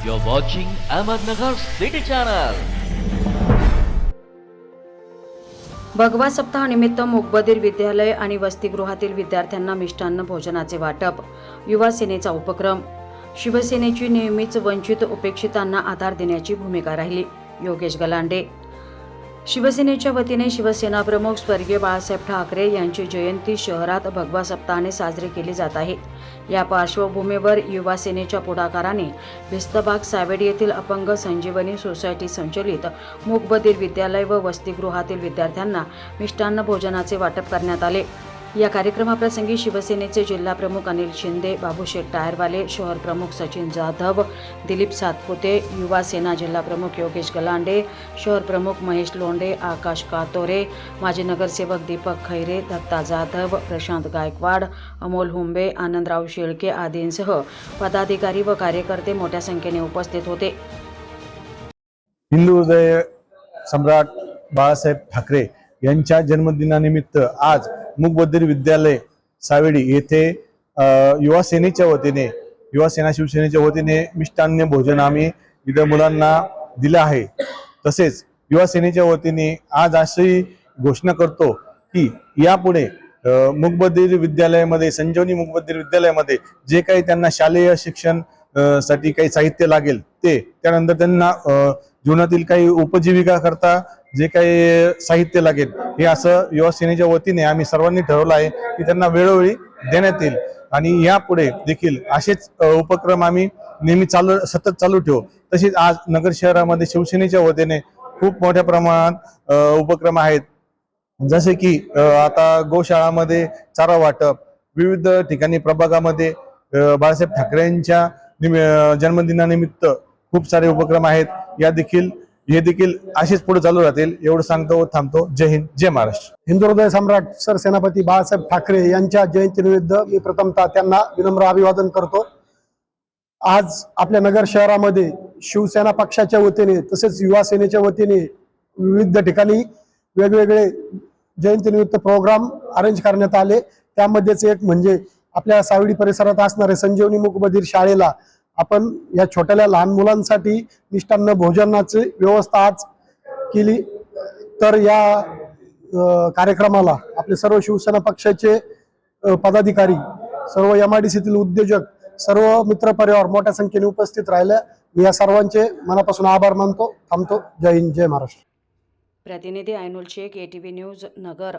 You're watching Ahmednagar City Channel. भगवा सप्ताहानिमित्त मुकबधीर विद्यालय आणि वसतिगृहातील विद्यार्थ्यांना मिष्टान्न भोजनाचे वाटप युवा सेनेचा उपक्रम शिवसेनेची नेहमीच वंचित उपेक्षितांना आधार देण्याची भूमिका राहिली योगेश गलांडे शिवसेनेच्या वतीने शिवसेना प्रमुख स्वर्गीय बाळासाहेब ठाकरे यांची जयंती शहरात भगवा सप्ताहाने साजरी केली जात आहे. या पार्श्वभूमीवर युवा सेनेच्या पुढाकाराने भिस्तबाग सावेड येथील अपंग संजीवनी सोसायटी संचलित मूकबधीर विद्यालय व वसतिगृहातील विद्यार्थ्यांना मिष्टान्न भोजनाचे वाटप करण्यात आले. या कार्यक्रमाप्रसंगी शिवसेनेचे जिल्हा प्रमुख अनिल शिंदे बाबूशेठ टायरवाले शहर प्रमुख सचिन जाधव दिलीप सातपुते युवा सेना जिल्हा प्रमुख योगेश गलांडे शहर प्रमुख महेश लोंडे आकाश कातोरे माजी नगरसेवक दीपक खैरे दत्ता जाधव प्रशांत गायकवाड अमोल हुंबे आनंदराव शेळके आदींसह पदाधिकारी व कार्यकर्ते मोठ्या संख्येने उपस्थित होते. हिंदू हृदय सम्राट बाळासाहेब ठाकरे यांच्या जन्मदिनानिमित्त आज मुकबधीर विद्यालय सावेडी येथे युवा सेनेच्या वतीने युवा सेना शिवसेनेच्या वतीने मिष्टान्न भोजन आम्ही इथं मुलांना दिलं आहे. तसेच युवा सेनेच्या वतीने आज अशी घोषणा करतो की यापुढे अ, मुकबधीर विद्यालयामध्ये संजीवनी मुकबधीर विद्यालयामध्ये जे काही त्यांना शालेय शिक्षणसाठी काही साहित्य लागेल ते त्यानंतर त्यांना जीवनातील काही उपजीविका करता जे काही साहित्य लागेल हे असं युवा सेनेच्या वतीने आम्ही सर्वांनी ठरवलं आहे की त्यांना वेळोवेळी देण्यात येईल. आणि यापुढे देखील असेच उपक्रम आम्ही नेहमी चालू सतत चालू ठेवू. तसेच आज नगर शहरामध्ये शिवसेनेच्या वतीने खूप मोठ्या प्रमाणात उपक्रम आहेत. जसे की आता गोशाळामध्ये चारा वाटप विविध ठिकाणी प्रभागामध्ये बाळासाहेब ठाकरेंच्या निमि- जन्मदिनानिमित्त खूप सारे उपक्रम आहेत. या देखील हे देखील असेच पुढे चालू राहतील. एवढं सांगतो व थांबतो. जय हिंद जय महाराष्ट्र. हिंदू हृदय सम्राट सरसेनापती बाळासाहेब ठाकरे यांच्या जयंतीनिमित्त मी प्रथमतः त्यांना विनम्र अभिवादन करतो. आज आपल्या नगर शहरामध्ये शिवसेना पक्षाच्या वतीने तसेच युवा सेनेच्या वतीने विविध ठिकाणी वेगवेगळे जयंतीनिमित्त प्रोग्राम अरेंज करण्यात आले. त्यामध्येच एक म्हणजे आपल्या सावडी परिसरात असणारे संजीवनी मुकबधीर शाळेला आपण या छोट्याल्या लहान मुलांसाठी मिष्टान्न भोजनाची व्यवस्था आज केली. तर या कार्यक्रमाला आपले सर्व शिवसेना पक्षाचे पदाधिकारी सर्व एम आय डी सीतील उद्योजक सर्व मित्रपरिवार मोठ्या संख्येने उपस्थित राहिल्या मी या सर्वांचे मनापासून आभार मानतो. थांबतो. जय हिंद जय महाराष्ट्र. प्रतिनिधी ऐनुल शेख एटीव्ही न्यूज नगर.